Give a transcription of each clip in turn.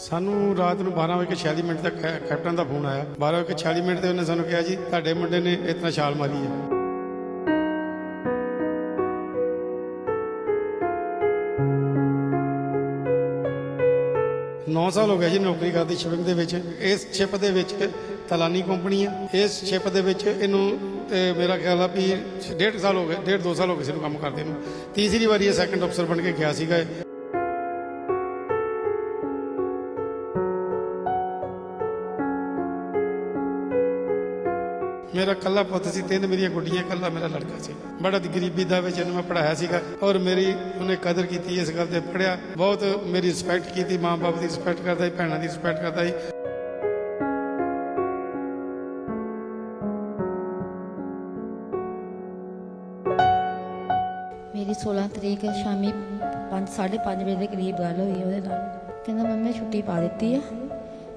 ਸਾਨੂੰ ਰਾਤ ਨੂੰ 12 ਵਜੇ 46 ਮਿੰਟ ਤੱਕ ਕੈ- ਕੈਪਟਨ ਦਾ ਫੋਨ ਆਇਆ। 12 ਵਜੇ 46 ਮਿੰਟ ਤੇ ਉਹਨੇ ਸਾਨੂੰ ਕਿਹਾ ਜੀ ਤੁਹਾਡੇ ਮੁੰਡੇ ਨੇ ਇਤਨਾ ਛਾਲ ਮਾਰੀ ਹੈ। ਨੌ ਸਾਲ ਹੋ ਗਏ ਜੀ ਨੌਕਰੀ ਕਰਦੀ ਸ਼ਿਪਿੰਗ ਦੇ ਵਿੱਚ। ਇਸ ਸ਼ਿਪ ਦੇ ਵਿੱਚ ਤਲਾਨੀ ਕੰਪਨੀ ਆ ਇਸ ਸ਼ਿਪ ਦੇ ਵਿੱਚ ਇਹਨੂੰ ਅਹ, ਮੇਰਾ ਖਿਆਲ ਆ ਵੀ ਡੇਢ ਸਾਲ ਹੋ ਗਏ ਡੇਢ ਦੋ ਸਾਲ ਹੋ ਗਏ ਸੀ ਇਹਨੂੰ ਕੰਮ ਕਰਦੇ ਨੂੰ। ਤੀਸਰੀ ਵਾਰੀ ਇਹ ਸੈਕੰਡ ਅਫਸਰ ਬਣ ਕੇ ਗਿਆ ਸੀਗਾ ਮੇਰਾ ਕੱਲਾ ਪੁੱਤ ਸੀ, ਤਿੰਨ ਮੇਰੀਆਂ ਗੁੱਡੀਆਂ ਕੱਲਾ ਮੇਰਾ ਲੜਕਾ ਸੀ। ਬੜਾ ਗਰੀਬੀ ਦਾ ਵਿੱਚ ਇਹਨੂੰ ਮੈਂ ਪੜਾਇਆ ਸੀਗਾ ਔਰ ਮੇਰੀ ਉਹਨੇ ਕਦਰ ਕੀਤੀ, ਇਸ ਗੱਲ ਤੇ ਪੜਿਆ ਬਹੁਤ ਮੇਰੀ ਰਿਸਪੈਕਟ ਕੀਤੀ, ਮਾਂ-ਬਾਪ ਦੀ ਰਿਸਪੈਕਟ ਕਰਦਾ ਸੀ, ਭੈਣਾਂ ਦੀ ਰਿਸਪੈਕਟ ਕਰਦਾ ਸੀ। ਮੇਰੀ 16 ਤਰੀਕ ਸ਼ਾਮੀ 5 5:30 ਵਜੇ ਦੇ ਕਰੀਬ ਗੱਲ ਹੋਈ ਉਹਦੇ ਨਾਲ। ਕਹਿੰਦਾ, ਮੰਮੀ, ਛੁੱਟੀ ਪਾ ਦਿੱਤੀ ਆ।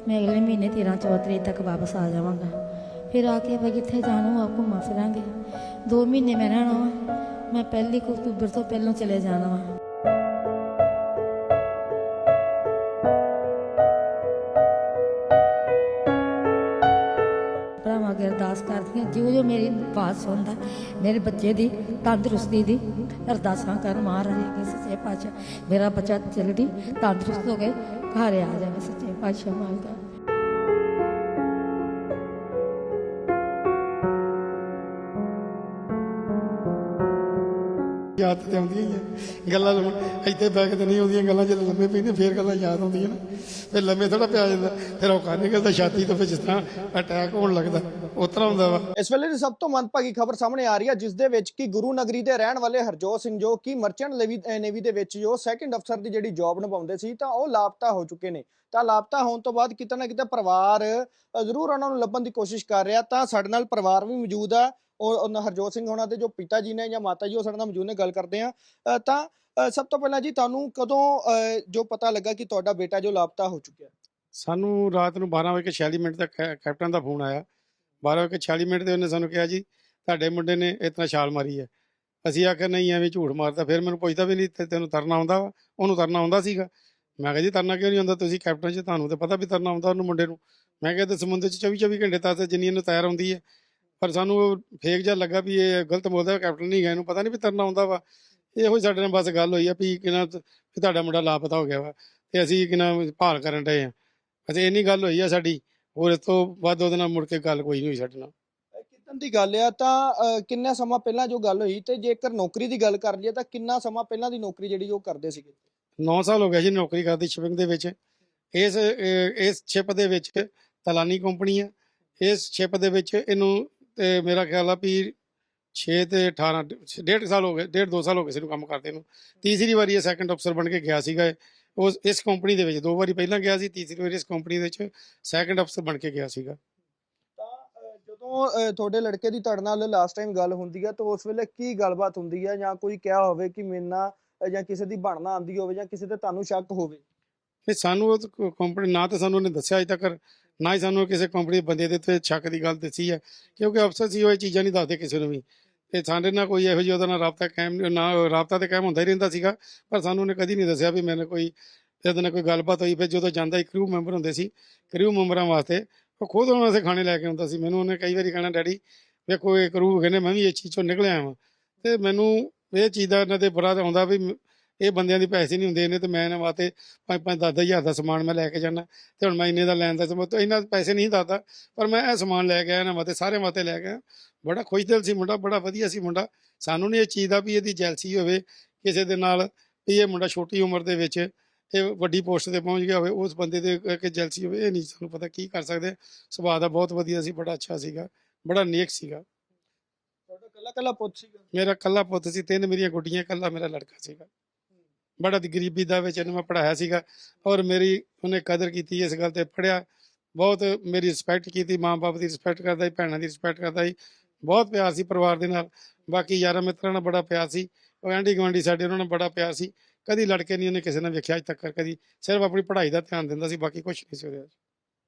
ਮੈਂ ਅਗਲੇ ਮਹੀਨੇ 13 14 ਤਰੀਕ ਤੱਕ ਵਾਪਸ ਆ ਜਾਵਾਂਗਾ। ਫਿਰ ਆ ਕੇ ਆਪਾਂ ਕਿੱਥੇ ਜਾਣਾ ਆ ਘੁੰਮਾ ਫਿਰਾਂਗੇ 2 ਮਹੀਨੇ ਮੈਂ ਰਹਿਣਾ ਵਾ ਮੈਂ ਪਹਿਲੀ ਕੁ ਅਕਤੂਬਰ ਤੋਂ ਪਹਿਲਾਂ ਚਲੇ ਜਾਣਾ ਵਾ ਭਰਾਵਾਂ ਅੱਗੇ ਅਰਦਾਸ ਕਰਦੀਆਂ ਜਿਉਂ ਜੋ ਮੇਰੀ ਬਾਤ ਸੁਣਦਾ ਮੇਰੇ ਬੱਚੇ ਦੀ ਤੰਦਰੁਸਤੀ ਦੀ ਅਰਦਾਸਾਂ ਕਰ ਮਹਾਰਾਜ ਕੇ ਸੱਚੇ ਪਾਤਸ਼ਾਹ ਮੇਰਾ ਬੱਚਾ ਜਲਦੀ ਤੰਦਰੁਸਤ ਹੋ ਕੇ ਘਰ ਆ ਜਾਵੇ ਸੱਚੇ ਪਾਤਸ਼ਾਹ ਮਾਲਕਾ ਯਾਦ ਤੇ ਆਉਂਦੀਆਂ ਹੀ ਆ ਗੱਲਾਂ ਇੱਥੇ ਬੈਠ ਕੇ ਤੇ ਨਹੀਂ ਆਉਂਦੀਆਂ ਗੱਲਾਂ ਜਦੋਂ ਲੰਮੇ ਪੈਂਦੇ ਫੇਰ ਗੱਲਾਂ ਯਾਦ ਆਉਂਦੀਆਂ ਨੇ। ਫਿਰ ਲੰਮੇ ਥੋੜਾ ਪਿਆ ਜਾਂਦਾ, ਫਿਰ ਔਕਾ ਨਿਕਲਦਾ ਛਾਤੀ ਤੋਂ, ਫਿਰ ਜਿਸ ਤਰ੍ਹਾਂ ਅਟੈਕ ਹੋਣ ਲੱਗਦਾ, ਉਸ ਤਰ੍ਹਾਂ ਹੁੰਦਾ ਵਾ। ਇਸ ਵੇਲੇ ਦੀ ਸਭ ਤੋਂ ਮੰਦਭਾਗੀ ਖਬਰ ਸਾਹਮਣੇ ਆ ਰਹੀ ਹੈ ਜਿਸ ਦੇ ਵਿੱਚ ਕਿ ਗੁਰੂ ਨਗਰੀ ਦੇ ਰਹਿਣ ਵਾਲੇ ਹਰਜੋਤ ਸਿੰਘ ਜੋ ਕਿ ਮਰਚੈਂਟ ਨੇਵੀ ਦੇ ਵਿੱਚ ਜੋ ਸੈਕੰਡ ਅਫਸਰ ਦੀ ਜਿਹੜੀ ਜੌਬ ਨਿਭਾਉਂਦੇ ਸੀ, ਤਾਂ ਉਹ ਲਾਪਤਾ ਹੋ ਚੁੱਕੇ ਨੇ। ਤਾਂ ਲਾਪਤਾ ਹੋਣ ਤੋਂ ਬਾਅਦ ਕਿਤੇ ਨਾ ਕਿਤੇ ਪਰਿਵਾਰ ਜ਼ਰੂਰ ਉਹਨਾਂ ਨੂੰ ਲੱਭਣ ਦੀ ਕੋਸ਼ਿਸ਼ ਕਰ ਰਿਹਾ, ਤਾਂ ਸਾਡੇ ਨਾਲ ਪਰਿਵਾਰ ਵੀ ਮੌਜੂਦ ਆ। ਉਹ ਉਹਨਾਂ ਹਰਜੋਤ ਸਿੰਘ ਹੋਣਾ ਦੇ ਜੋ ਪਿਤਾ ਜੀ ਨੇ ਜਾਂ ਮਾਤਾ ਜੀ, ਉਹ ਸਾਡੇ ਨਾਲ ਮੌਜੂਦ ਨੇ, ਗੱਲ ਕਰਦੇ ਆ ਤਾਂ ਸਭ ਤੋਂ ਪਹਿਲਾਂ ਜੀ ਤੁਹਾਨੂੰ ਕਦੋਂ ਜੋ ਪਤਾ ਲੱਗਾ ਕਿ ਤੁਹਾਡਾ ਬੇਟਾ ਜੋ ਲਾਪਤਾ ਹੋ ਚੁੱਕਿਆ? ਸਾਨੂੰ ਰਾਤ ਨੂੰ 12 ਵਜੇ 46 ਮਿੰਟ ਤੱਕ ਕੈਪਟਨ ਦਾ ਫੋਨ ਆਇਆ। 12 ਵਜੇ 46 ਮਿੰਟ ਤੇ ਉਹਨੇ ਸਾਨੂੰ ਕਿਹਾ ਜੀ, ਤੁਹਾਡੇ ਮੁੰਡੇ ਨੇ ਇਤਨਾ ਛਾਲ ਮਾਰੀ ਹੈ। ਅਸੀਂ ਆਖਿਆ, ਨਹੀਂ, ਐਵੇਂ ਝੂਠ ਮਾਰਦਾ। ਫਿਰ ਮੈਨੂੰ ਪੁੱਛਦਾ ਵੀ ਨਹੀਂ ਤੈਨੂੰ ਤਰਨਾ ਆਉਂਦਾ ਵਾ? ਉਹਨੂੰ ਤਰਨਾ ਆਉਂਦਾ ਸੀਗਾ। ਮੈਂ ਕਿਹਾ, ਜੀ, ਤਰਨਾ ਕਿਉਂ ਨਹੀਂ ਆਉਂਦਾ? ਤੁਸੀਂ ਕੈਪਟਨ ਜੀ ਤੁਹਾਨੂੰ ਤਾਂ ਪਤਾ ਵੀ ਤਰਨਾ ਆਉਂਦਾ ਉਹਨੂੰ ਮੁੰਡੇ ਨੂੰ। ਮੈਂ ਕਿਹਾ, ਤੇ ਸਮੁੰਦਰ 'ਚ 24 24 ਘੰਟੇ ਤੱਕ ਜਿੰਨੀ ਇਹਨੂੰ ਤੈਰ ਆਉਂਦੀ ਹੈ ਪਰ ਸਾਨੂੰ ਫੇਕ ਜਿਹਾ ਲੱਗਾ ਵੀ ਇਹ ਗਲਤ ਬੋਲਦਾ ਕੈਪਟਨ ਨਹੀਂ ਗਿਆ ਇਹਨੂੰ ਪਤਾ ਨਹੀਂ ਵੀ ਤਰਨਾ ਆਉਂਦਾ ਵਾ। ਇਹੋ ਹੀ ਸਾਡੇ ਨਾਲ ਬਸ ਗੱਲ ਹੋਈ ਆ ਵੀ ਕਿਨਾ ਤੁਹਾਡਾ ਮੁੰਡਾ ਲਾਪਤਾ ਹੋ ਗਿਆ ਵਾ ਤੇ ਅਸੀਂ ਕਿਨਾ ਭਾਲ ਕਰਨ ਡਏ ਆ। ਅਸੀਂ ਇੰਨੀ ਗੱਲ ਹੋਈ ਆ ਸਾਡੀ ਹੋਰ ਇਸ ਤੋਂ ਵੱਧ ਉਹਦੇ ਨਾਲ ਮੁੜ ਕੇ ਗੱਲ ਕੋਈ ਨਹੀਂ ਹੋਈ ਸਾਡੇ ਨਾਲ। ਕਿਤਨ ਦੀ ਗੱਲ ਆ ਤਾਂ ਕਿੰਨਾ ਸਮਾਂ ਪਹਿਲਾਂ ਜੋ ਗੱਲ ਹੋਈ ਤੇ ਜੇਕਰ ਨੌਕਰੀ ਦੀ ਗੱਲ ਕਰ ਲਈਏ ਤਾਂ ਕਿੰਨਾ ਸਮਾਂ ਪਹਿਲਾਂ ਦੀ ਨੌਕਰੀ ਜਿਹੜੀ ਉਹ ਕਰਦੇ ਸੀਗੇ? 9 ਸਾਲ ਹੋ ਗਏ ਜੀ ਨੌਕਰੀ ਕਰਦੀ ਸ਼ਿਪਿੰਗ ਦੇ ਵਿੱਚ। ਇਸ ਇਸ ਸ਼ਿਪ ਦੇ ਵਿੱਚ ਤਲਾਨੀ ਕੰਪਨੀ ਆ। ਇਸ ਸ਼ਿਪ ਦੇ ਵਿੱਚ ਇਹਨੂੰ ਤੇ ਮੇਰਾ ਖਿਆਲ ਆ ਵੀ 6 ਤੇ 18 ਡੇਢ ਸਾਲ ਹੋ ਗਏ ਡੇਢ ਦੋ ਸਾਲ ਹੋ ਗਏ ਸੀ ਕੰਮ ਕਰਦੇ ਨੂੰ। ਤੀਸਰੀ ਵਾਰੀ ਇਹ ਸੈਕੰਡ ਅਫਸਰ ਬਣ ਕੇ ਗਿਆ ਸੀਗਾ। ਉਸ ਇਸ ਕੰਪਨੀ ਦੇ ਵਿੱਚ ਦੋ ਵਾਰੀ ਪਹਿਲਾਂ ਗਿਆ ਸੀ ਤੀਸਰੀ ਵਾਰੀ ਇਸ ਕੰਪਨੀ ਦੇ ਵਿੱਚ ਸੈਕੰਡ ਅਫਸਰ ਬਣ ਕੇ ਗਿਆ ਸੀਗਾ। ਜਦੋਂ ਤੁਹਾਡੇ ਲੜਕੇ ਦੀ ਤੁਹਾਡੇ ਨਾਲ ਲਾਸਟ ਟਾਈਮ ਗੱਲ ਹੁੰਦੀ ਹੈ ਤਾਂ ਉਸ ਵੇਲੇ ਕੀ ਗੱਲਬਾਤ ਹੁੰਦੀ ਹੈ ਜਾਂ ਕੋਈ ਕਿਹਾ ਹੋਵੇ ਕਿ ਅਹ, ਜਾਂ ਕਿਸੇ ਦੀ ਬਣਨਾ ਆਂਦੀ ਹੋਵੇ ਜਾਂ ਕਿਸੇ ਤੇ ਤੁਹਾਨੂੰ ਸ਼ੱਕ ਹੋਵੇ? ਤੇ ਸਾਨੂੰ ਉਹ ਕੰਪਨੀ ਨਾ ਤਾਂ ਸਾਨੂੰ ਉਹਨੇ ਦੱਸਿਆ ਅਜੇ ਤੱਕ। ਨਾ ਹੀ ਸਾਨੂੰ ਕਿਸੇ ਕੰਪਨੀ ਦੇ ਬੰਦੇ ਦੇ ਉੱਤੇ ਸ਼ੱਕ ਦੀ ਗੱਲ ਦੱਸੀ ਹੈ, ਕਿਉਂਕਿ ਅਫਸਰ ਸੀ, ਉਹ ਇਹ ਚੀਜ਼ਾਂ ਨਹੀਂ ਦੱਸਦੇ ਕਿਸੇ ਨੂੰ ਵੀ। ਤੇ ਸਾਡੇ ਨਾਲ ਕੋਈ ਇਹੋ ਜਿਹੀ ਉਹਦਾ ਨਾਲ ਰਾਬਤਾ ਕਾਇਮ ਨਾ ਰਾਬਤਾ ਤੇ ਕਾਇਮ ਹੁੰਦਾ ਹੀ ਰਹਿੰਦਾ ਸੀਗਾ, ਪਰ ਸਾਨੂੰ ਉਹਨੇ ਕਦੀ ਨਹੀਂ ਦੱਸਿਆ ਵੀ ਮੈਨੇ ਕੋਈ, ਇਹਦੇ ਨਾਲ ਕੋਈ ਗੱਲਬਾਤ ਹੋਈ, ਫਿਰ ਜਦੋਂ ਜਾਂਦਾ ਹੀ ਕਰੂ ਮੈਂਬਰ ਹੁੰਦੇ ਸੀ ਕਰੂ ਮੈਂਬਰਾਂ ਵਾਸਤੇ, ਉਹ ਖੁਦ ਉਹਨਾਂ ਵਾਸਤੇ ਖਾਣੇ ਲੈ ਕੇ ਆਉਂਦਾ ਸੀ। ਮੈਨੂੰ ਉਹਨੇ ਕਈ ਵਾਰੀ ਕਹਿਣਾ, ਡੈਡੀ, ਵੇਖੋ, ਇਹ ਕਰੂ ਕਹਿੰਦੇ, ਮੈਂ ਵੀ ਇਸ ਚੀਜ਼ ਚੋਂ ਨਿਕਲਿਆ ਹਾਂ ਤੇ ਮੈਨੂੰ ਇਹ ਚੀਜ਼ ਦਾ ਇਹਨਾਂ ਤੇ ਬੜਾ ਆਉਂਦਾ ਵੀ ਮ- ਇਹ ਬੰਦਿਆਂ ਦੀ ਪੈਸੇ ਨਹੀਂ ਹੁੰਦੇ ਇਹਨੇ ਤੇ ਮੈਂ ਇਹਨਾਂ ਵਾਸਤੇ ਪੰਜ ਪੰਜ ਦਸ ਦਸ ਹਜ਼ਾਰ ਦਾ ਸਮਾਨ ਮੈਂ ਲੈ ਕੇ ਜਾਣਾ ਤੇ ਹੁਣ ਮੈਂ ਇੰਨੇ ਦਾ ਲੈਣ ਦਾ ਸਮਾਂ ਤਾਂ ਇਹਨਾਂ ਪੈਸੇ ਨਹੀਂ ਦੱਸਦਾ ਪਰ ਮੈਂ ਇਹ ਸਮਾਨ ਲੈ ਕੇ ਆਇਆ ਇਹਨਾਂ ਵਾਸਤੇ ਸਾਰੇ ਵਾਸਤੇ ਲੈ ਕੇ ਆਇਆ। ਬੜਾ ਖੁਸ਼ਦਿਲ ਸੀ ਮੁੰਡਾ ਬੜਾ ਵਧੀਆ ਸੀ ਮੁੰਡਾ। ਸਾਨੂੰ ਨਹੀਂ ਇਹ ਚੀਜ਼ ਦਾ ਵੀ ਇਹਦੀ ਜੈਲਸੀ ਹੋਵੇ ਕਿਸੇ ਦੇ ਨਾਲ ਵੀ ਇਹ ਮੁੰਡਾ ਛੋਟੀ ਉਮਰ ਦੇ ਵਿੱਚ ਇਹ ਵੱਡੀ ਪੋਸਟ ਤੇ ਪਹੁੰਚ ਗਿਆ ਹੋਵੇ ਉਸ ਬੰਦੇ ਦੇ ਕਿ ਜੈਲਸੀ ਹੋਵੇ ਇਹ ਨਹੀਂ ਸਾਨੂੰ ਪਤਾ ਕੀ ਕਰ ਸਕਦੇ। ਸੁਭਾਅ ਦਾ ਬਹੁਤ ਵਧੀਆ ਸੀ ਬੜਾ ਅੱਛਾ ਸੀਗਾ ਬੜਾ ਨੇਕ ਸੀਗਾ। ਤੁਹਾਡਾ ਕੱਲਾ ਕੱਲਾ ਪੁੱਤ ਸੀਗਾ? ਮੇਰਾ ਕੱਲਾ ਪੁੱਤ ਸੀ ਤਿੰਨ ਮੇਰੀਆਂ ਗੁੱਡੀਆਂ ਕੱਲਾ ਮੇਰਾ ਲੜਕਾ ਸੀਗਾ। ਬੜਾ ਦੀ ਗਰੀਬੀ ਦਾ ਵਿੱਚ ਇਹਨੂੰ ਮੈਂ ਪੜਾਇਆ ਸੀਗਾ ਔਰ ਮੇਰੀ ਉਹਨੇ ਕਦਰ ਕੀਤੀ ਇਸ ਗੱਲ ਤੇ ਪੜਿਆ ਬਹੁਤ ਮੇਰੀ ਰਿਸਪੈਕਟ ਕੀਤੀ ਮਾਂ-ਬਾਪ ਦੀ ਰਿਸਪੈਕਟ ਕਰਦਾ ਸੀ ਭੈਣਾਂ ਦੀ ਰਿਸਪੈਕਟ ਕਰਦਾ ਸੀ। ਬਹੁਤ ਪਿਆਰ ਸੀ ਪਰਿਵਾਰ ਦੇ ਨਾਲ। ਬਾਕੀ ਯਾਰਾਂ ਮਿੱਤਰਾਂ ਨਾਲ ਬੜਾ ਪਿਆਰ ਸੀ। ਉਹ ਆਂਢੀ ਗੁਆਂਢੀ ਸਾਡੇ ਉਹਨਾਂ ਨਾਲ ਬੜਾ ਪਿਆਰ ਸੀ। ਕਦੀ ਲੜਕੇ ਨਹੀਂ ਉਹਨੇ ਕਿਸੇ ਨਾਲ ਵੇਖਿਆ ਅੱਜ ਤੱਕ ਕਦੀ ਸਿਰਫ ਆਪਣੀ ਪੜ੍ਹਾਈ ਦਾ ਧਿਆਨ ਦਿੰਦਾ ਸੀ ਬਾਕੀ ਕੁਝ ਨਹੀਂ ਸੀ ਉਹਦੇ ਵਿੱਚ।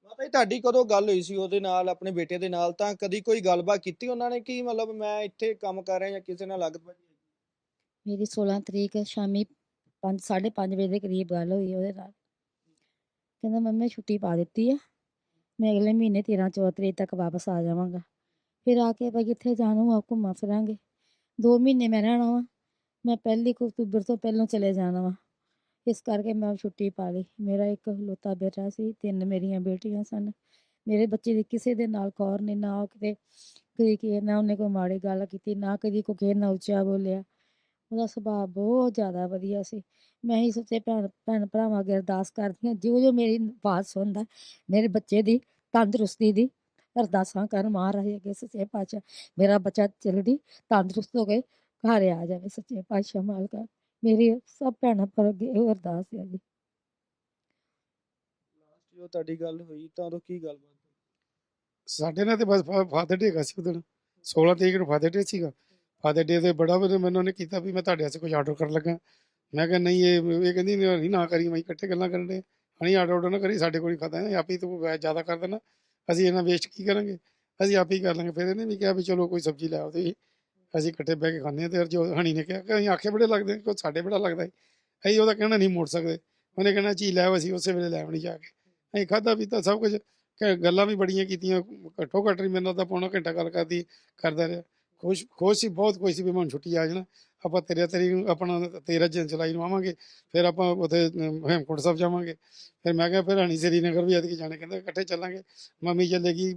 ਮਾਤਾ ਜੀ ਤੁਹਾਡੀ ਕਦੋਂ ਗੱਲ ਹੋਈ ਸੀ ਉਹਦੇ ਨਾਲ ਆਪਣੇ ਬੇਟੇ ਦੇ ਨਾਲ? ਤਾਂ ਕਦੀ ਕੋਈ ਗੱਲਬਾਤ ਕੀਤੀ ਉਹਨਾਂ ਨੇ ਕਿ ਮਤਲਬ ਮੈਂ ਇੱਥੇ ਕੰਮ ਕਰ ਰਿਹਾ ਜਾਂ ਕਿਸੇ ਨਾਲ ਲੱਗਤ ਮੇਰੀ 16 ਤਰੀਕ ਸ਼ਾਮੀ 5 5:30 ਵਜੇ ਦੇ ਕਰੀਬ ਗੱਲ ਹੋਈ ਉਹਦੇ ਨਾਲ। ਕਹਿੰਦਾ, ਮੰਮੀ, ਛੁੱਟੀ ਪਾ ਦਿੱਤੀ ਆ। ਮੈਂ ਅਗਲੇ ਮਹੀਨੇ 13 14 ਤਰੀਕ ਤੱਕ ਵਾਪਸ ਆ ਜਾਵਾਂਗਾ। ਫਿਰ ਆ ਕੇ ਆਪਾਂ ਕਿੱਥੇ ਜਾਣੂ ਆ ਘੁੰਮਾ ਫਿਰਾਂਗੇ। 2 ਮਹੀਨੇ ਮੈਂ ਰਹਿਣਾ ਵਾ। ਮੈਂ ਪਹਿਲੀ ਕੁ ਅਕਤੂਬਰ ਤੋਂ ਪਹਿਲਾਂ ਚਲੇ ਜਾਣਾ ਵਾ। ਇਸ ਕਰਕੇ ਮੈਂ ਛੁੱਟੀ ਪਾ ਲਈ। ਮੇਰਾ ਇੱਕ ਲੋਤਾ ਬੇਟਾ ਸੀ, ਤਿੰਨ ਮੇਰੀਆਂ ਬੇਟੀਆਂ ਸਨ। ਮੇਰੇ ਬੱਚੇ ਦੀ ਕਿਸੇ ਦੇ ਨਾਲ ਕੌਰ ਨੇ, ਨਾ ਉਹ ਕਿਤੇ ਕਦੀ ਕਿਸੇ ਨਾ ਉਹਨੇ ਕੋਈ ਮਾੜੀ ਗੱਲ ਕੀਤੀ, ਨਾ ਕਦੀ ਕੋਈ ਕਿਸੇ ਨਾਲ ਉੱਚਾ ਬੋਲਿਆ। ਉਹਦਾ ਸੁਭਾਅ ਬਹੁਤ ਜ਼ਿਆਦਾ ਵਧੀਆ ਸੀ। ਮੈਂ ਹੀ ਸੱਚੇ ਭੈਣ ਭੈਣ ਭਰਾਵਾਂ ਅੱਗੇ ਅਰਦਾਸ ਕਰਦੀ ਹਾਂ ਜੋ ਜੋ ਮੇਰੀ ਆਵਾਜ਼ ਸੁਣਦਾ ਮੇਰੇ ਬੱਚੇ ਦੀ ਤੰਦਰੁਸਤੀ ਦੀ ਅਰਦਾਸਾਂ ਕਰ ਮਹਾਰਾਜ ਅੱਗੇ ਸੱਚੇ ਪਾਤਸ਼ਾਹ ਮੇਰਾ ਬੱਚਾ ਜਲਦੀ ਤੰਦਰੁਸਤ ਹੋ ਕੇ ਘਰ ਆ ਜਾਵੇ ਸੱਚੇ ਪਾਤਸ਼ਾਹ ਮਾਲਕਾ ਮੇਰੀ ਸਭ ਭੈਣਾਂ ਪਰ ਅੱਗੇ ਅਰਦਾਸ ਹੈ ਜੀ। ਲਾਸਟ ਜੋ ਤੁਹਾਡੀ ਗੱਲ ਹੋਈ ਤਾਂ ਉਦੋਂ ਕੀ ਗੱਲਬਾਤ? ਸਾਡੇ ਨਾਲ ਤੇ ਬਸ ਫਾਦਰ ਡੇ ਹੈਗਾ ਸੀ ਉਦੋਂ 16 ਤਰੀਕ ਨੂੰ ਫਾਦਰ ਡੇ ਸੀਗਾ। ਫਾਦਰ ਡੇ ਤੇ ਬੜਾ ਵਧੀਆ ਮੈਨੂੰ ਉਹਨੇ ਕੀਤਾ ਵੀ ਮੈਂ ਤੁਹਾਡੇ ਵਾਸਤੇ ਕੁਝ ਆਰਡਰ ਕਰਨ ਲੱਗਾ। ਮੈਂ ਕਿਹਾ, ਨਹੀਂ, ਇਹ ਇਹ ਕਹਿੰਦੀ ਨਹੀਂ ਨਾ ਕਰੀ ਮੈਂ ਇਕੱਠੇ ਗੱਲਾਂ ਕਰਨ ਦੇ ਹਣੀ ਆਰਡਰ ਆਰਡਰ ਨਾ ਕਰੀ ਸਾਡੇ ਕੋਲ ਹੀ ਖਾਦਾ ਹੈ ਆਪ ਹੀ ਤੂੰ ਜ਼ਿਆਦਾ ਕਰ ਦੇਣਾ। ਅਸੀਂ ਇਹਨਾਂ ਵੇਸਟ ਕੀ ਕਰਾਂਗੇ? ਅਸੀਂ ਆਪ ਹੀ ਕਰ ਲਾਂਗੇ। ਫਿਰ ਇਹਨੇ ਵੀ ਕਿਹਾ ਵੀ ਚਲੋ ਕੋਈ ਸਬਜ਼ੀ ਲੈ ਆਓ ਤੁਸੀਂ। ਅਸੀਂ ਇਕੱਠੇ ਬਹਿ ਕੇ ਖਾਂਦੇ ਹਾਂ ਤੇ ਜੋ ਹਣੀ ਨੇ ਕਿਹਾ ਕਿ ਅਸੀਂ ਆਖੇ ਬੜੇ ਲੱਗਦੇ ਕੋਈ ਸਾਡੇ ਬੜਾ ਲੱਗਦਾ ਹੈ ਅਸੀਂ ਉਹਦਾ ਕਹਿਣਾ ਨਹੀਂ ਮੋੜ ਸਕਦੇ। ਉਹਨੇ ਕਹਿਣਾ, ਚੀਜ਼ ਲੈ ਅਸੀਂ, ਉਸੇ ਵੇਲੇ ਲੈ ਆਉਣੀ ਜਾ ਕੇ। ਅਸੀਂ ਖਾਦਾ ਪੀਤਾ, ਸਭ ਕੁਝ। ਕਿ, ਗੱਲਾਂ ਵੀ ਬੜੀਆਂ ਕੀਤੀਆਂ, ਘੱਟੋ ਘੱਟ ਨਹੀਂ ਮੈਨੂੰ ਤਾਂ ਪੌਣਾ ਘੰਟਾ ਗੱਲ ਕਰਦੀ, ਕਰਦਾ ਰਿਹਾ। ਖੁਸ਼ ਖੁਸ਼ ਸੀ, ਬਹੁਤ ਖੁਸ਼ ਸੀ ਵੀ ਮੈਨੂੰ ਛੁੱਟੀ ਆ ਜਾਣਾ। ਆਪਾਂ ਤੇਰੇ, ਤੇਰੀ ਨੂੰ, ਆਪਣਾ 13 ਜਨ ਜੁਲਾਈ ਨੂੰ ਆਵਾਂਗੇ, ਫਿਰ ਆਪਾਂ ਉੱਥੇ ਹੇਮਕੁੰਟ ਸਾਹਿਬ ਜਾਵਾਂਗੇ। ਫਿਰ ਮੈਂ ਕਿਹਾ, ਫਿਰ ਹਣੀ ਸ੍ਰੀਨਗਰ ਵੀ ਐਤਕੀ ਜਾਣੇ, ਕਹਿੰਦੇ ਇਕੱਠੇ ਚੱਲਾਂਗੇ। ਮੰਮੀ ਚੱਲੇਗੀ,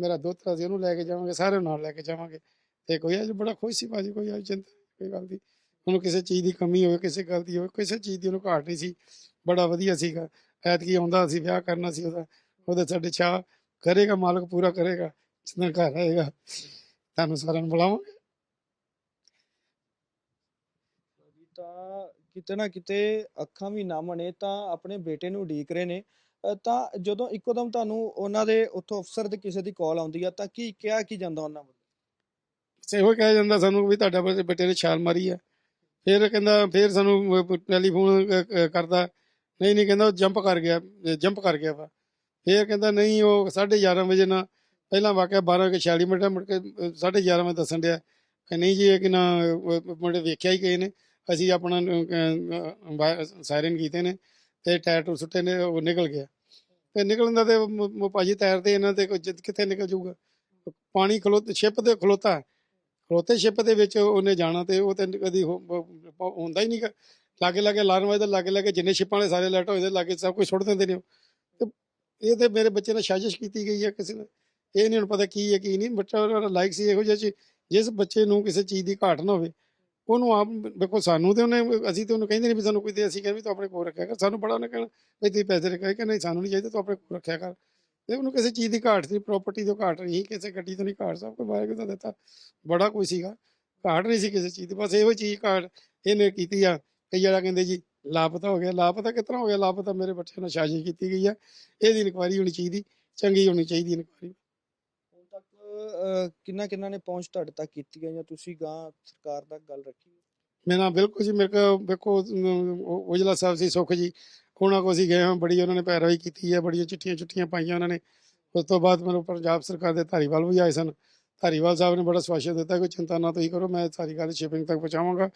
ਮੇਰਾ ਦੋਤਰਾ ਸੀ, ਉਹਨੂੰ ਲੈ ਕੇ ਜਾਵਾਂਗੇ ਸਾਰੇ ਨਾਲ ਲੈ ਕੇ ਜਾਵਾਂਗੇ। ਤੇ ਕੋਈ ਅੱਜ ਬੜਾ ਖੁਸ਼ ਸੀ ਭਾਜੀ, ਕੋਈ ਅੱਜ ਚਿੰਤਾ ਕੋਈ ਗੱਲ ਦੀ। ਉਹਨੂੰ ਕਿਸੇ ਚੀਜ਼ ਦੀ ਕਮੀ ਹੋਵੇ, ਕਿਸੇ ਗੱਲ ਦੀ ਹੋਵੇ, ਕਿਸੇ ਚੀਜ਼ ਦੀ ਉਹਨੂੰ ਘਾਟ ਨਹੀਂ ਸੀ। ਬੜਾ ਵਧੀਆ ਸੀਗਾ। ਐਤਕੀ ਆਉਂਦਾ ਸੀ, ਵਿਆਹ ਕਰਨਾ ਸੀ ਉਹਦਾ, ਉਹਦੇ ਸਾਡੇ ਚਾਹ ਕਰੇਗਾ, ਮਾਲਕ ਪੂਰਾ ਕਰੇਗਾ, ਜਿੰਨਾ ਘਰ ਆਏਗਾ ਤੁਹਾਨੂੰ ਸਾਰਿਆਂ ਨੂੰ ਬੁਲਾਵਾਂਗੇ ਤਾਂ ਕਿਤੇ ਨਾ ਕਿਤੇ ਅੱਖਾਂ ਵੀ ਨਮ ਨੇ ਤਾਂ ਆਪਣੇ ਬੇਟੇ ਨੂੰ ਉਡੀਕ ਰਹੇ ਨੇ। ਤਾਂ ਜਦੋਂ ਇੱਕੋਦਮ ਤੁਹਾਨੂੰ ਉਹਨਾਂ ਦੇ ਉੱਥੋਂ ਅਫਸਰ ਦੇ ਕਿਸੇ ਦੀ ਕਾਲ ਆਉਂਦੀ ਆ ਤਾਂ ਕੀ ਕਿਹਾ ਕੀ ਜਾਂਦਾ ਉਹਨਾਂ ਵੱਲੋਂ? ਇਹੋ ਕਿਹਾ ਜਾਂਦਾ ਸਾਨੂੰ ਵੀ ਤੁਹਾਡਾ ਬੇਟੇ ਨੇ ਛਾਲ ਮਾਰੀ ਆ। ਫਿਰ ਕਹਿੰਦਾ ਫਿਰ ਸਾਨੂੰ ਟੈਲੀਫੋਨ ਕਰਦਾ। ਨਹੀਂ ਨਹੀਂ ਕਹਿੰਦਾ ਉਹ ਜੰਪ ਕਰ ਗਿਆ ਜੰਪ ਕਰ ਗਿਆ ਵਾ। ਫਿਰ ਕਹਿੰਦਾ ਨਹੀਂ ਉਹ 11:30 ਵਜੇ ਨਾ ਪਹਿਲਾਂ ਵਾਕਿਆ 12 ਕੇ 46 ਮਿੰਟ ਮੁੜ ਕੇ 11:30 ਵਜੇ ਦੱਸਣ ਡਿਆ ਕਿ ਨਹੀਂ ਜੀ, ਇਹ ਕਿ ਨਾ ਮੁੰਡੇ ਵੇਖਿਆ ਹੀ ਕਿਸੇ ਨੇ। ਅਸੀਂ ਆਪਣਾ ਸਾਇਰਨ ਕੀਤੇ ਨੇ ਤੇ ਟਾਇਰ ਟੂ ਸੁੱਟੇ ਨੇ, ਉਹ ਨਿਕਲ ਗਿਆ। ਤੇ ਨਿਕਲਣ ਦਾ ਤੇ ਮ- ਮ- ਭਾਜੀ ਟਾਇਰ ਤੇ ਇਹਨਾਂ ਤੇ ਕੋਈ ਜਿੱਦ ਕਿੱਥੇ ਨਿਕਲ ਜਾਊਗਾ? ਪਾਣੀ ਖਲੋਤੇ ਛਿਪ ਦੇ ਖਲੋਤਾ। ਖਲੋਤੇ ਛਿਪ ਦੇ ਵਿੱਚ ਉਹਨੇ ਜਾਣਾ ਤੇ ਉਹ ਤੇ ਕਦੀ ਹੋ- ਹੁੰਦਾ ਹੀ ਨਹੀਂ ਲਾਗੇ ਲਾਗੇ ਅਲਾਰਮ ਵਜੇ ਲਾਗੇ ਲਾਗੇ ਜਿੰਨੇ ਛਿਪਾਂ ਵਾਲੇ ਸਾਰੇ ਲੈਟ ਹੋਏ ਦੇ ਲਾਗੇ ਸਭ ਕੁਝ ਸੁੱਟ ਦਿੰਦੇ ਨੇ ਉਹ। ਤੇ ਇਹ ਤੇ ਮੇਰੇ ਬੱਚੇ ਨਾਲ ਸਾਜ਼ਿਸ਼ ਕੀਤੀ ਗਈ ਹੈ ਕਿਸੇ ਨੇ ਇਹ ਨਹੀਂ ਹੁਣ ਪਤਾ ਕੀ ਹੈ, ਕੀ ਨਹੀਂ, ਬੱਚਾ ਉਹਦਾ ਲਾਇਕ ਸੀ, ਇਹੋ ਜਿਹਾ ਜਿਸ ਬੱਚੇ ਨੂੰ ਕਿਸੇ ਚੀਜ਼ ਦੀ ਘਾਟ ਨਾ ਹੋਵੇ, ਉਹਨੂੰ ਆਪ ਦੇਖੋ ਸਾਨੂੰ ਤੇ ਉਹਨੇ, ਅਸੀਂ ਤੇ ਉਹਨੂੰ ਕਹਿੰਦੇ ਨਹੀਂ ਵੀ ਸਾਨੂੰ ਕੋਈ ਦੇ, ਅਸੀਂ ਕਹਿੰਦੇ ਵੀ ਤੂੰ ਆਪਣੇ ਕੋਲ ਰੱਖਿਆ ਕਰ, ਸਾਨੂੰ ਬੜਾ ਉਹਨੇ ਕਹਿਣਾ ਵੀ ਤੁਸੀਂ ਪੈਸੇ ਰੱਖਿਆ ਕਿ ਨਹੀਂ ਸਾਨੂੰ ਨਹੀਂ ਚਾਹੀਦਾ, ਤੂੰ ਆਪਣੇ ਕੋਲ ਰੱਖਿਆ ਕਰ। ਤੇ ਉਹਨੂੰ ਕਿਸੇ ਚੀਜ਼ ਦੀ ਘਾਟ ਸੀ ਪ੍ਰਾਪਰਟੀ ਤੋਂ ਘਾਟ ਨਹੀਂ, ਕਿਸੇ ਗੱਡੀ ਤੋਂ ਨਹੀਂ ਘਾਟ, ਸਭ ਕੁਝ ਵਾਹਿਗੁਰੂ ਦਾ ਦਿੱਤਾ, ਬੜਾ ਕੋਈ ਸੀਗਾ, ਘਾਟ ਨਹੀਂ ਸੀ ਕਿਸੇ ਚੀਜ਼ ਦੀ, ਬਸ ਇਹੋ ਚੀਜ਼ ਘਾਟ ਇਹਨੇ ਕੀਤੀ ਆ, ਕਈ ਜਿਹੜਾ ਕਹਿੰਦੇ ਜੀ ਲਾਪਤਾ ਹੋ ਗਿਆ, ਲਾਪਤਾ ਕਿਤਨਾ ਹੋ ਗਿਆ, ਲਾਪਤਾ ਮੇਰੇ ਬੱਚੇ ਨਾਲ ਸਾਜ਼ਿਸ਼ ਕੀਤੀ ਗਈ ਆ, ਇਹਦੀ ਇਨਕੁਆਇਰੀ ਹੋਣੀ ਚਾਹੀਦੀ, ਚੰਗੀ ਹੋਣੀ ਚਾਹੀਦੀ ਇਨਕੁਆਇਰੀ। ਕਿੰਨਾ ਕਿੰਨਾ ਨੇ ਪਹੁੰਚ ਤੁਹਾਡੇ ਤੱਕ ਕੀਤੀ ਹੈ ਜਾਂ ਤੁਸੀਂ ਗਾਂ ਸਰਕਾਰ ਤੱਕ ਗੱਲ ਰੱਖੀ ਹੈ? ਮੈਂ ਨਾ ਬਿਲਕੁਲ ਜੀ, ਮੇਰੇ ਕੋ ਵੇਖੋ ਉਜਲਾ ਸਾਹਿਬ ਸੀ ਸੁਖ ਜੀ, ਉਹਨਾਂ ਕੋ ਅਸੀਂ ਗਏ ਹਾਂ, ਬੜੀ ਉਹਨਾਂ ਨੇ ਪੈਰਵਾਈ ਕੀਤੀ ਹੈ, ਬੜੀਆਂ ਚਿੱਠੀਆਂ ਚੁੱਠੀਆਂ ਪਾਈਆਂ ਉਹਨਾਂ ਨੇ। ਉਸ ਤੋਂ ਬਾਅਦ ਮੈਨੂੰ ਪੰਜਾਬ ਸਰਕਾਰ ਦੇ ਧਾਰੀਵਾਲ ਵੀ ਆਏ ਸਨ। ਧਾਰੀਵਾਲ ਸਾਹਿਬ ਨੇ ਬੜਾ ਸਵਾਸ਼ਨ ਦਿੱਤਾ ਕੋਈ ਚਿੰਤਾ ਨਾ ਤੁਸੀਂ ਕਰੋ, ਮੈਂ ਸਾਰੀ ਗੱਲ ਸ਼ਿਪਿੰਗ ਤੱਕ ਪਹੁੰਚਾਵਾਂਗਾ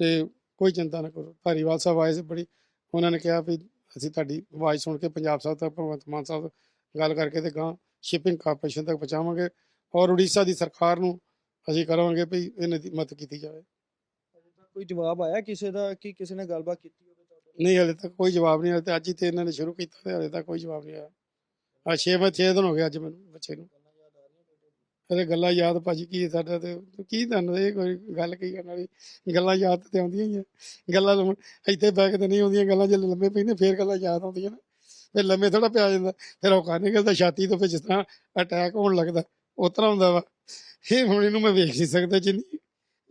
ਤੇ ਕੋਈ ਚਿੰਤਾ ਨਾ ਕਰੋ। ਧਾਰੀਵਾਲ ਸਾਹਿਬ ਆਏ ਸੀ ਬੜੀ, ਉਹਨਾਂ ਨੇ ਕਿਹਾ ਵੀ ਅਸੀਂ ਤੁਹਾਡੀ ਆਵਾਜ਼ ਸੁਣ ਕੇ ਪੰਜਾਬ ਸਾਹਿਬ ਤੱਕ, ਭਗਵੰਤ ਮਾਨ ਸਾਹਿਬ ਗੱਲ ਕਰਕੇ ਤੇ ਗਾਂ ਸ਼ਿਪਿੰਗ ਕਾਰਪੋਰੇਸ਼ਨ ਤੱਕ ਪਹੁੰਚਾਵਾਂਗੇ। ਔਰ ਉੜੀਸਾ ਦੀ ਸਰਕਾਰ ਨੂੰ ਅਸੀਂ ਕਰਾਂਗੇ ਵੀ ਇਹਨਾਂ ਦੀ ਮਦਦ ਕੀਤੀ ਜਾਵੇ। ਕੋਈ ਜਵਾਬ ਆਇਆ ਕਿਸੇ ਦਾ ਕਿ ਕਿਸੇ ਨੇ ਗੱਲਬਾਤ ਕੀਤੀ ਹੋਵੇ ਤੁਹਾਡੇ ਨਾਲ? ਨਹੀਂ ਹਲੇ ਤੱਕ ਕੋਈ ਜਵਾਬ ਨਹੀਂ ਹਲੇ ਤੇ ਅੱਜ ਹੀ ਤੇ ਇਹਨਾਂ ਨੇ ਸ਼ੁਰੂ ਕੀਤਾ ਤੇ ਹਲੇ ਤੱਕ ਕੋਈ ਜਵਾਬ ਨਹੀਂ ਆਇਆ। ਆ 6 ਛੇ ਦਿਨ ਹੋ ਗਏ ਅੱਜ ਮੈਨੂੰ ਬੱਚੇ ਨੂੰ? ਅਰੇ ਗੱਲਾਂ ਯਾਦ ਭਾਜੀ ਕੀ ਸਾਡਾ ਤੇ ਕੀ ਤੁਹਾਨੂੰ ਇਹ ਕੋਈ ਗੱਲ ਕੀ ਕਰਨ ਵਾਲੀ ਗੱਲਾਂ ਯਾਦ ਤੇ ਆਉਂਦੀਆਂ ਹੀ ਆ। ਗੱਲਾਂ ਇੱਥੇ ਬੈਠ ਕੇ ਤੇ ਨਹੀਂ ਆਉਂਦੀਆਂ ਗੱਲਾਂ ਜੇ ਲੰਮੇ ਪੈਂਦੇ ਫੇਰ ਗੱਲਾਂ ਯਾਦ ਆਉਂਦੀਆਂ ਨਾ। ਫਿਰ ਲੰਮੇ ਥੋੜਾ ਪਿਆ ਜਾਂਦਾ ਫਿਰ ਔਖਾ ਨਿਕਲਦਾ ਛਾਤੀ ਤੋਂ ਫਿਰ ਜਿਸ ਤਰ੍ਹਾਂ ਅਟੈਕ ਹੋਣ ਲੱਗਦਾ। ਉਸ ਤਰ੍ਹਾਂ ਹੁੰਦਾ ਵਾ। ਇਹ ਹੁਣ ਇਹਨੂੰ ਮੈਂ ਵੇਖ ਨਹੀਂ ਸਕਦਾ ਜਿੰਨੀ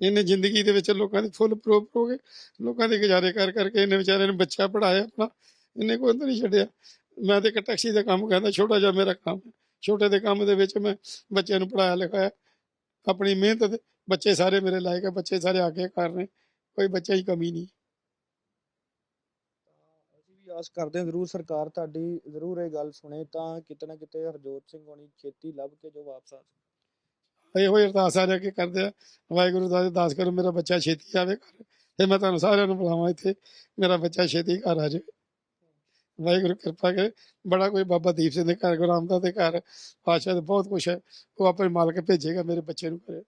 ਇਹਨੇ ਜ਼ਿੰਦਗੀ ਦੇ ਵਿੱਚ ਲੋਕਾਂ ਦੀ ਫੁੱਲ ਪ੍ਰੂਫ ਹੋ ਗਏ ਲੋਕਾਂ ਦੇ ਗੁਜ਼ਾਰੇ ਕਰ ਕਰਕੇ ਇਹਨੇ ਵਿਚਾਰੇ ਨੇ ਬੱਚਾ ਪੜਾਇਆ ਆਪਣਾ, ਇਹਨੇ ਕੋਈ ਨਹੀਂ ਛੱਡਿਆ। ਮੈਂ ਤੇ ਇੱਕ ਟੈਕਸੀ ਦਾ ਕੰਮ ਕਰਦਾ, ਛੋਟਾ ਜਿਹਾ ਮੇਰਾ ਕੰਮ ਛੋਟੇ ਦੇ ਕੰਮ ਦੇ ਵਿੱਚ ਮੈਂ ਬੱਚਿਆਂ ਨੂੰ ਪੜਾਇਆ ਲਿਖਾਇਆ, ਆਪਣੀ ਮਿਹਨਤ ਦੇ ਬੱਚੇ ਸਾਰੇ ਮੇਰੇ ਲਾਇਕ ਹੈ ਬੱਚੇ ਸਾਰੇ ਆਗੇ ਕਰ ਰਹੇ, ਕੋਈ ਬੱਚਾ ਦੀ ਕਮੀ ਨਹੀਂ ਆਸ ਕਰਦੇ ਹਾਂ? ਜ਼ਰੂਰ ਸਰਕਾਰ ਤੁਹਾਡੀ ਜ਼ਰੂਰ ਇਹ ਗੱਲ ਸੁਣੇ ਤਾਂ ਕਿਤੇ ਨਾ ਕਿਤੇ ਹਰਜੋਤ ਸਿੰਘ ਹੋਣੀ ਛੇਤੀ ਲੱਭ ਕੇ ਜੋ ਵਾਪਸ ਆ। ਇਹੋ ਹੀ ਅਰਦਾਸ ਆ ਜਾ ਕੇ ਕਰਦੇ ਆ। ਵਾਹਿਗੁਰੂ ਦਾ ਅਰਦਾਸ ਕਰੋ ਮੇਰਾ ਬੱਚਾ ਛੇਤੀ ਆਵੇ ਘਰ। ਤੇ ਮੈਂ ਤੁਹਾਨੂੰ ਸਾਰਿਆਂ ਨੂੰ ਬੁਲਾਵਾਂ ਇੱਥੇ ਮੇਰਾ ਬੱਚਾ ਛੇਤੀ ਘਰ ਆ ਜਾਵੇ। ਵਾਹਿਗੁਰੂ ਕਿਰਪਾ ਕਰੇ। ਬੜਾ ਕੋਈ ਬਾਬਾ ਦੀਪ ਸਿੰਘ ਦੇ ਘਰ ਗੁਰੂ ਰਾਮਦਾਸ ਦੇ ਘਰ ਪਾਸ਼ਾ ਦੇ ਬਹੁਤ ਕੁਛ ਹੈ। ਉਹ ਆਪਣੇ ਮਾਲਕ ਭੇਜੇਗਾ ਮੇਰੇ ਬੱਚੇ ਨੂੰ ਕਰੇ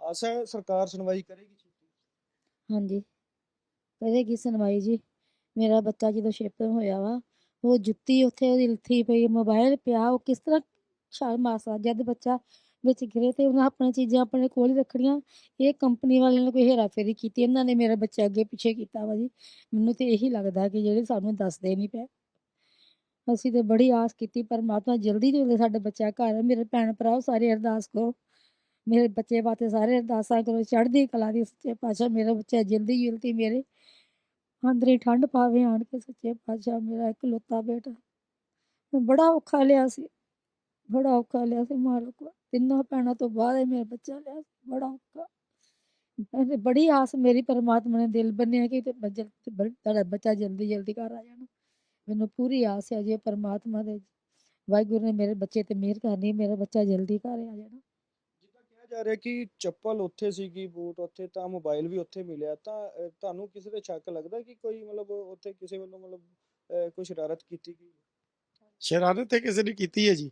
ਆਸ ਹੈ ਸਰਕਾਰ ਸੁਣਵਾਈ ਕਰੇਗੀ? ਹਾਂਜੀ। ਕਰੇਗੀ ਸੁਣਵਾਈ ਜੀ। ਮੇਰਾ ਬੱਚਾ ਜਦੋਂ ਸ਼ਿਫਟ ਹੋਇਆ ਵਾ, ਉਹ ਜੁੱਤੀ ਉੱਥੇ ਉਹਦੀ ਲੱਥੀ ਪਈ ਮੋਬਾਈਲ ਪਿਆ, ਉਹ ਕਿਸ ਤਰ੍ਹਾਂ ਛਾਲ ਮਾਰ ਸਕਦਾ, ਜਦ ਬੱਚਾ ਵਿੱਚ ਗਿਰੇ ਤੇ ਉਹਨਾਂ ਆਪਣੀਆਂ ਚੀਜ਼ਾਂ ਆਪਣੇ ਕੋਲ ਹੀ ਰੱਖਣੀਆਂ ਇਹ ਕੰਪਨੀ ਵਾਲਿਆਂ ਨੇ ਕੋਈ ਹੇਰਾਫੇਰੀ ਕੀਤੀ, ਇਹਨਾਂ ਨੇ ਮੇਰਾ ਬੱਚਾ ਅੱਗੇ ਪਿੱਛੇ ਕੀਤਾ ਵਾ ਜੀ। ਮੈਨੂੰ ਤੇ ਇਹੀ ਲੱਗਦਾ ਕਿ ਜਿਹੜੇ ਸਾਨੂੰ ਦੱਸਦੇ ਨਹੀਂ ਪਏ। ਅਸੀਂ ਤੇ ਬੜੀ ਆਸ ਕੀਤੀ, ਪਰਮਾਤਮਾ ਜਲਦੀ ਤੋਂ ਜਲਦੀ ਸਾਡੇ ਬੱਚਾ ਘਰ ਮੇਰੇ ਭੈਣ ਭਰਾ ਸਾਰੇ ਅਰਦਾਸ ਕਰੋ। ਮੇਰੇ ਬੱਚੇ ਵਾਸਤੇ ਸਾਰੇ ਅਰਦਾਸਾਂ ਕਰੋ, ਚੜ੍ਹਦੀ ਕਲਾ ਦੀ ਸੱਚੇ ਪਾਤਸ਼ਾਹ, ਮੇਰਾ ਬੱਚਾ ਜਲਦੀ ਜਲਦੀ ਮੇਰੇ ਅੰਦਰੇ ਠੰਡ ਪਾਵੇ ਆਣ ਕੇ ਸੱਚੇ ਪਾਤਸ਼ਾਹ ਮੇਰਾ ਇਕਲੌਤਾ ਬੇਟਾ। ਮੈਂ ਬੜਾ ਔਖਾ ਲਿਆ ਸੀ, ਬੜਾ ਔਖਾ ਲਿਆ ਸੀ ਮਾਲਕ ਤਿੰਨਾਂ ਭੈਣਾਂ ਤੋਂ ਬਾਅਦ ਇਹ ਮੇਰਾ ਬੱਚਾ ਲਿਆ ਸੀ, ਬੜਾ ਔਖਾ। ਮੈਂ ਬੜੀ ਆਸ ਮੇਰੀ ਪਰਮਾਤਮਾ ਨੇ ਦਿਲ ਬੰਨਿਆ ਕਿ ਤੇ ਤੁਹਾਡਾ ਬੱਚਾ ਜਲਦੀ ਜਲਦੀ ਘਰ ਆ ਜਾਣਾ। ਮੈਨੂੰ ਪੂਰੀ ਆਸ ਹੈ ਜੇ ਪਰਮਾਤਮਾ ਦੇ, ਵਾਹਿਗੁਰੂ ਨੇ ਮੇਰੇ ਬੱਚੇ ਤੇ ਮਿਹਰ ਕਰਨੀ ਮੇਰਾ ਬੱਚਾ ਜਲਦੀ ਘਰ ਆ ਜਾਣਾ। ਜਾ ਰਿਹਾ ਕਿ ਚੱਪਲ ਉੱਥੇ ਸੀਗੀ ਬੂਟ ਉੱਥੇ ਤਾਂ ਮੋਬਾਈਲ ਵੀ ਉੱਥੇ ਮਿਲਿਆ। ਤਾਂ ਅਹ, ਤੁਹਾਨੂੰ ਕਿਸੇ ਤੇ ਸ਼ੱਕ ਲੱਗਦਾ ਕਿ ਕੋਈ ਮਤਲਬ ਉੱਥੇ ਕਿਸੇ ਵੱਲੋਂ ਮਤਲਬ ਅਹ, ਕੋਈ ਸ਼ਰਾਰਤ ਕੀਤੀ ਗਈ ਸ਼ਰਾਰਤ ਤੇ ਕਿਸੇ ਨੇ ਕੀਤੀ ਹੈ ਜੀ।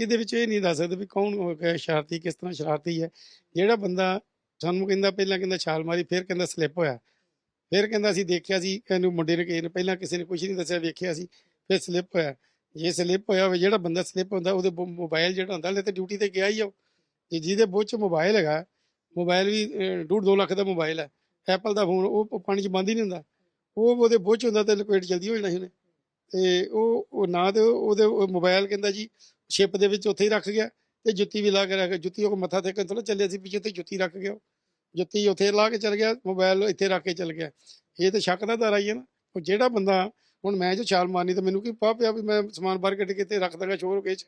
ਇਹਦੇ ਵਿੱਚ ਇਹ ਨਹੀਂ ਦੱਸ ਸਕਦੇ ਵੀ ਕੌਣ ਹੋ ਗਿਆ ਸ਼ਰਾਰਤੀ ਕਿਸ ਤਰ੍ਹਾਂ ਸ਼ਰਾਰਤੀ ਹੈ। ਜਿਹੜਾ ਬੰਦਾ ਸਾਨੂੰ ਕਹਿੰਦਾ ਪਹਿਲਾਂ ਕਹਿੰਦਾ ਛਾਲ ਮਾਰੀ ਫਿਰ ਕਹਿੰਦਾ ਸਲਿੱਪ ਹੋਇਆ। ਫਿਰ ਕਹਿੰਦਾ ਅਸੀਂ ਦੇਖਿਆ ਸੀ ਇਹਨੂੰ ਮੁੰਡੇ ਨੇ ਕਿਸੇ ਨੇ ਪਹਿਲਾਂ ਕਿਸੇ ਨੇ ਕੁਝ ਨਹੀਂ ਦੱਸਿਆ ਵੇਖਿਆ ਸੀ ਫਿਰ ਸਲਿੱਪ ਹੋਇਆ। ਜੇ ਸਲਿੱਪ ਹੋਇਆ ਹੋਵੇ ਜਿਹੜਾ ਬੰਦਾ ਸਲਿੱਪ ਹੁੰਦਾ ਉਹਦੇ ਬ- ਮੋਬਾਈਲ ਜਿਹੜਾ ਹੁੰਦਾ ਹਲੇ ਤੇ ਡਿਊਟੀ ਤੇ ਗਿਆ ਹੀ ਆ ਉਹ। ਤੇ ਜਿਹਦੇ ਬੁੱਝ ਚ ਮੋਬਾਈਲ ਹੈਗਾ ਮੋਬਾਈਲ ਵੀ ਅਹ, ਡੂਢ ਦੋ ਲੱਖ ਦਾ ਮੋਬਾਈਲ ਹੈ। ਐਪਲ ਦਾ ਫੋਨ ਉਹ ਪਾਣੀ ਚ ਬੰਦ ਹੀ ਨਹੀਂ ਹੁੰਦਾ। ਉਹ ਉਹਦੇ ਬੁੱਝ 'ਚ ਹੁੰਦਾ ਤੇ ਲਿਕੁਇਡ ਜਲਦੀ ਹੋ ਜਾਣਾ ਸੀ ਉਹਨੇ। ਤੇ ਉਹ ਨਾ ਤੇ ਉਹਦੇ ਉਹ ਮੋਬਾਈਲ ਕਹਿੰਦਾ ਜੀ ਸ਼ਿਪ ਦੇ ਵਿੱਚ ਉੱਥੇ ਹੀ ਰੱਖ ਗਿਆ ਤੇ ਜੁੱਤੀ ਵੀ ਲਾ ਕੇ ਰੱਖ ਜੁੱਤੀ ਉਹ ਮੱਥਾ ਟੇਕਣ ਥੋੜਾ ਚੱਲਿਆ ਸੀ ਪਿੱਛੇ ਤੇ ਜੁੱਤੀ ਰੱਖ ਗਿਆ ਉਹ। ਜੁੱਤੀ ਉੱਥੇ ਲਾ ਕੇ ਚੱਲ ਗਿਆ ਮੋਬਾਈਲ ਇੱਥੇ ਰੱਖ ਕੇ ਚੱਲ ਗਿਆ। ਇਹ ਤੇ ਸ਼ੱਕ ਦਾ ਦਾਰਾ ਹੀ ਹੈ ਨਾ। ਉਹ ਜਿਹੜਾ ਬੰਦਾ ਹੁਣ ਮੈਂ ਜੋ ਛਾਲ ਮਾਰਨੀ ਤਾਂ ਮੈਨੂੰ ਕੀ ਪਾ ਪਿਆ ਵੀ ਮੈਂ ਸਮਾਨ ਬਾਹਰ ਕੱਢ ਕੇ ਤੇ ਰੱਖ ਦਾਂਗਾ ਸ਼ੋਰ ਕੇ ਚ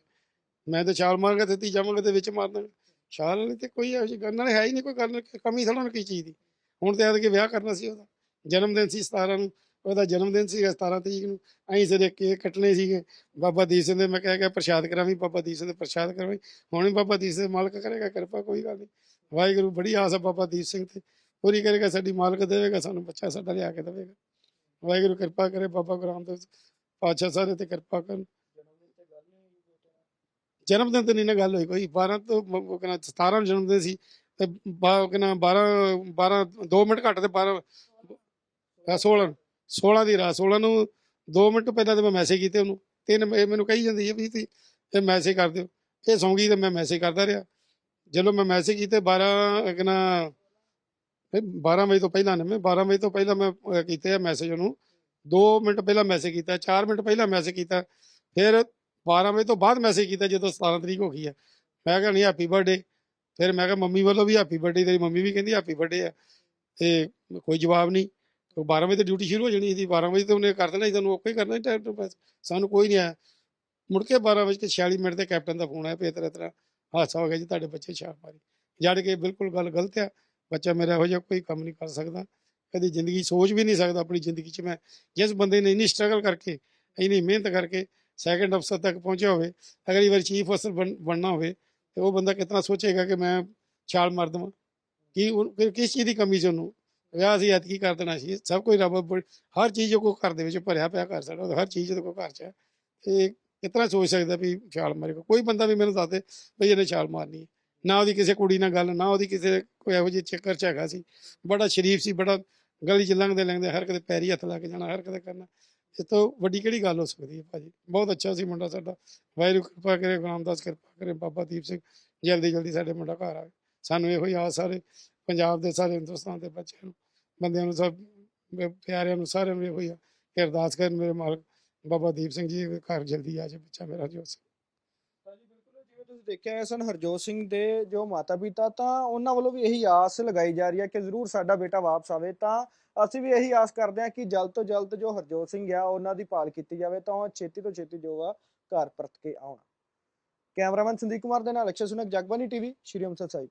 ਮੈਂ ਤਾਂ ਛਾਲ ਮਾਰਾਂਗਾ ਕੇ ਦਿੱਤੀ ਜਾਵਾਂਗਾ ਤੇ ਵਿੱਚ ਮਾਰ ਦਾਂਗਾ। ਛਾਲ ਵਾਲੀ ਤੇ ਕੋਈ ਇਹੋ ਜਿਹੀ ਗੱਲ ਨਾਲ ਹੈ ਹੀ ਨਹੀਂ, ਕੋਈ ਗੱਲ ਕਮੀ ਥੋੜਾ ਨਾ ਕੀ ਚੀਜ਼ ਦੀ। ਹੁਣ ਤੇ ਆਦ ਕੇ ਵਿਆਹ ਕਰਨਾ ਸੀ ਉਹਦਾ। ਜਨਮ ਦਿਨ ਸੀ 17 ਨੂੰ, ਉਹਦਾ ਜਨਮ ਦਿਨ ਸੀ 17 ਤਰੀਕ ਨੂੰ। ਅਸੀਂ ਸਿਰੇ ਕੇਕ ਕੱਟਣੇ ਸੀਗੇ, ਬਾਬਾ ਦੀਪ ਸਿੰਘ ਦੇ, ਮੈਂ ਕਹਿ ਗਿਆ ਪ੍ਰਸ਼ਾਦ ਕਰਾਵੀਂ, ਬਾਬਾ ਦੀਪ ਸਿੰਘ ਦੇ ਪ੍ਰਸ਼ਾਦ ਕਰਾਵੀਂ। ਹੁਣ ਵੀ ਬਾਬਾ ਦੀਪ ਸਿੰਘ ਦੇ ਮਾਲਕ ਕਰੇਗਾ, ਕਿਰਪਾ ਕੋਈ ਗੱਲ ਨਹੀਂ। ਵਾਹਿਗੁਰੂ, ਬੜੀ ਆਸ ਹੈ ਬਾਬਾ ਦੀਪ ਸਿੰਘ ਤੇ। ਪੂਰੀ ਕਰੇਗਾ, ਸਾਡੀ ਮਾਲਕ ਦੇਵੇਗਾ, ਸਾਨੂੰ ਬੱਚਾ ਸਾਡਾ ਲਿਆ ਕੇ ਦੇਵੇਗਾ। ਵਾਹਿਗੁਰੂ, ਕਿਰਪਾ ਕਰੇ ਬਾਬਾ ਗੁਰੂ ਰਾਮਦਾਸ ਪਾਤਸ਼ਾਹ ਸਾਰੇ ਤੇ ਕਿਰਪਾ ਕਰਨ। ਜਨਮ ਦਿਨ ਤੇ ਨਹੀਂ ਨਾ ਗੱਲ ਹੋਈ ਕੋਈ। 12 ਤੋਂ ਮ- ਉਹ ਕਹਿੰਦਾ 17 ਜਨਮ ਦਿਨ ਸੀ। ਤੇ ਬਾ- ਉਹ ਕਹਿੰਦਾ 12 12 2 ਮਿੰਟ ਘੱਟ ਤੇ 12 ਅ, 16 16 ਦੀ ਰਾਤ 16 ਨੂੰ 2 ਮਿੰਟ ਪਹਿਲਾਂ ਤੇ ਮੈਂ ਮੈਸੇਜ ਕੀਤੇ ਉਹਨੂੰ। ਤੇ ਇਹ ਮੈਨੂੰ ਕਹੀ ਜਾਂਦੀ ਹੈ ਵੀ ਤੁਸੀਂ ਇਹ ਮੈਸੇਜ ਕਰ ਦਿਓ। ਇਹ ਸੌਂ ਗਈ ਤੇ ਮੈਂ ਮੈਸੇਜ ਕਰਦਾ ਰਿਹਾ। ਜਦੋਂ ਮੈਂ ਮੈਸੇਜ ਕੀਤੇ 12 ਕਹਿੰਦਾ 12 ਵਜੇ ਤੋਂ ਪਹਿਲਾਂ ਨੇ ਮੈਂ 12 ਵਜੇ ਤੋਂ ਪਹਿਲਾਂ ਮੈਂ ਕੀਤੇ ਆ ਮੈਸੇਜ ਉਹਨੂੰ। 2 ਮਿੰਟ ਪਹਿਲਾਂ ਮੈਸੇਜ ਕੀਤਾ 4 ਮਿੰਟ ਪਹਿਲਾਂ ਮੈਸੇਜ ਕੀਤਾ। ਫਿਰ 12 ਵਜੇ ਤੋਂ ਬਾਅਦ ਮੈਸੇਜ ਕੀਤਾ ਜਦੋਂ 17 ਤਰੀਕ ਹੋ ਗਈ ਹੈ। ਮੈਂ ਕਿਹਾ ਨਹੀਂ ਹੈਪੀ ਬਰਥਡੇ ਫਿਰ ਮੈਂ ਕਿਹਾ ਮੰਮੀ ਵੱਲੋਂ ਵੀ ਹੈਪੀ ਬਰਥਡੇ ਤੇਰੀ ਮੰਮੀ ਵੀ ਕਹਿੰਦੀ ਹੈਪੀ ਬਰਥਡੇ ਆ ਤੇ ਕੋਈ ਜਵਾਬ ਨਹੀਂ। ਉਹ 12 ਵਜੇ ਤੇ ਡਿਊਟੀ ਸ਼ੁਰੂ ਹੋ ਜਾਣੀ ਸੀ। 12 ਵਜੇ ਤੇ ਉਹਨੇ ਕਰ ਦੇਣਾ ਸੀ, ਤੁਹਾਨੂੰ ਓਕੇ ਕਰਨਾ ਸੀ ਟਾਈਮ ਤੋਂ ਬਸ ਸਾਨੂੰ ਕੋਈ ਨਹੀਂ ਆਇਆ। ਮੁੜ ਕੇ 12 ਵਜੇ ਤੇ 46 ਮਿੰਟ ਤੇ ਕੈਪਟਨ ਦਾ ਫੋਨ ਆਇਆ ਵੀ ਤਰ੍ਹਾਂ ਤਰ੍ਹਾਂ ਹਾਦਸਾ ਹੋ ਗਿਆ ਜੀ, ਤੁਹਾਡੇ ਬੱਚੇ ਛਾਪ ਮਾਰੀ। ਜੜ ਕੇ ਬਿਲਕੁਲ ਗੱਲ ਗਲਤ ਆ। ਬੱਚਾ ਮੇਰਾ ਇਹੋ ਜਿਹਾ ਕੋਈ ਕੰਮ ਨਹੀਂ ਕਰ ਸਕਦਾ। ਕਦੀ ਜ਼ਿੰਦਗੀ ਸੋਚ ਵੀ ਨਹੀਂ ਸਕਦਾ ਆਪਣੀ ਜ਼ਿੰਦਗੀ 'ਚ ਮੈਂ। ਜਿਸ ਬੰਦੇ ਨੇ ਇੰਨੀ ਸਟਰਗਲ ਕਰਕੇ, ਇੰਨੀ ਮਿਹਨਤ ਕਰਕੇ ਸੈਕੰਡ ਅਫਸਰ ਤੱਕ ਪਹੁੰਚਿਆ ਹੋਵੇ, ਅਗਲੀ ਵਾਰ ਚੀਫ ਅਫਸਰ ਬਣ- ਬਣਨਾ ਹੋਵੇ, ਤੇ ਉਹ ਬੰਦਾ ਕਿਤਨਾ ਸੋਚੇਗਾ ਕਿ ਮੈਂ ਛਾਲ ਮਾਰ ਦੇਵਾਂ। ਕੀ ਉਹ- ਕਿ- ਕਿਸ ਚੀਜ਼ ਦੀ ਕਮੀ ਸੀ ਉਹਨੂੰ? ਵਿਆਹ ਸੀ ਐਤਕੀ ਕਰ ਦੇਣਾ ਸੀ, ਸਭ ਕੁਝ ਰੱਬ ਹਰ ਚੀਜ਼ ਉਹ ਘਰ ਦੇ ਵਿੱਚ ਭਰਿਆ ਪਿਆ ਕਰ ਸਕਦਾ ਹਰ ਚੀਜ਼ ਉਹਦੇ ਕੋਲ ਘਰ 'ਚ ਹੈ। ਤੇ ਕਿਤਨਾ ਸੋਚ ਸਕਦਾ ਵੀ ਛਾਲ ਮਾਰੇਗਾ? ਕੋਈ ਬੰਦਾ ਵੀ ਮੈਨੂੰ ਦੱਸ ਦੇ ਵੀ ਇਹਨੇ ਛਾਲ ਮਾਰਨੀ ਹੈ। ਨਾ ਉਹਦੀ ਕਿਸੇ ਕੁੜੀ ਨਾਲ ਗੱਲ, ਨਾ ਉਹਦੀ ਕਿਸੇ ਕੋਈ ਇਹੋ ਜਿਹੇ ਚੱਕਰ 'ਚ ਹੈਗਾ ਸੀ। ਬੜਾ ਸ਼ਰੀਫ ਸੀ, ਬੜਾ ਗਲੀ 'ਚ ਲੰਘਦੇ ਲੰਘਦੇ ਹਰ ਕਦੇ ਪੈਰੀ ਹੱਥ ਲਾ ਕੇ ਜਾਣਾ, ਹਰ ਕਦੇ ਕਰਨਾ। ਇਸ ਤੋਂ ਵੱਡੀ ਕਿਹੜੀ ਗੱਲ ਹੋ ਸਕਦੀ ਹੈ ਭਾਜੀ? ਬਹੁਤ ਅੱਛਾ ਸੀ ਮੁੰਡਾ ਸਾਡਾ। ਵਾਹਿਗੁਰੂ ਕਿਰਪਾ ਕਰੇ ਗੁਰੂ ਰਾਮਦਾਸ ਕਿਰਪਾ ਕਰੇ, ਬਾਬਾ ਦੀਪ ਸਿੰਘ ਜਲਦੀ ਜਲਦੀ ਸਾਡੇ ਮੁੰਡਾ ਘਰ ਆਵੇ। ਸਾਨੂੰ ਇਹੋ ਹੀ ਆਸ ਸਾਰੇ ਪੰਜਾਬ ਦੇ ਸਾਰੇ ਹਿੰਦੁਸਤਾਨ ਦੇ ਬੱਚਿਆਂ ਨੂੰ, ਬੰਦਿਆਂ ਨੂੰ ਸਭ ਪਿਆਰਿਆਂ ਨੂੰ ਸਾਰਿਆਂ ਨੂੰ ਇਹੋ ਹੀ ਆ ਕਿ ਅਰਦਾਸ ਕਰਨ ਮੇਰੇ ਮਾਲਕ ਬਾਬਾ ਦੀਪ ਸਿੰਘ ਜੀ ਘਰ ਜਲਦੀ ਆ ਜਾਏ ਬੱਚਾ ਮੇਰਾ ਜੋ ਸੀ ਹਾਂਜੀ ਬਿਲਕੁਲ ਜਿਵੇਂ ਤੁਸੀਂ ਦੇਖਿਆ ਹੈ ਸਨ ਹਰਜੋਤ ਸਿੰਘ ਦੇ ਜੋ ਮਾਤਾ ਪਿਤਾ ਤਾਂ ਉਹਨਾਂ ਵੱਲੋਂ ਵੀ ਇਹੀ ਆਸ ਲਗਾਈ ਜਾ ਰਹੀ ਹੈ ਕਿ ਜ਼ਰੂਰ ਸਾਡਾ ਬੇਟਾ ਵਾਪਸ ਆਵੇ। ਤਾਂ ਅਸੀਂ ਵੀ ਇਹੀ ਆਸ ਕਰਦੇ ਹਾਂ ਕਿ ਜਲਦ ਤੋਂ ਜਲਦ ਜੋ ਹਰਜੋਤ ਸਿੰਘ ਆ, ਉਹਨਾਂ ਦੀ ਭਾਲ ਕੀਤੀ ਜਾਵੇ, ਤਾਂ ਉਹ ਛੇਤੀ ਤੋਂ ਛੇਤੀ ਜੋ ਆ, ਘਰ ਪਰਤ ਕੇ ਆਉਣ। ਕੈਮਰਾਮੈਨ ਸੰਦੀਪ ਕੁਮਾਰ ਦੇ ਨਾਲ ਅਕਸ਼ਰ ਸੁਨਕ ਜਗਬਾਨੀ ਟੀਵੀ, ਸ਼੍ਰੀ ਅੰਮ੍ਰਿਤਸਰ ਸਾਹਿਬ।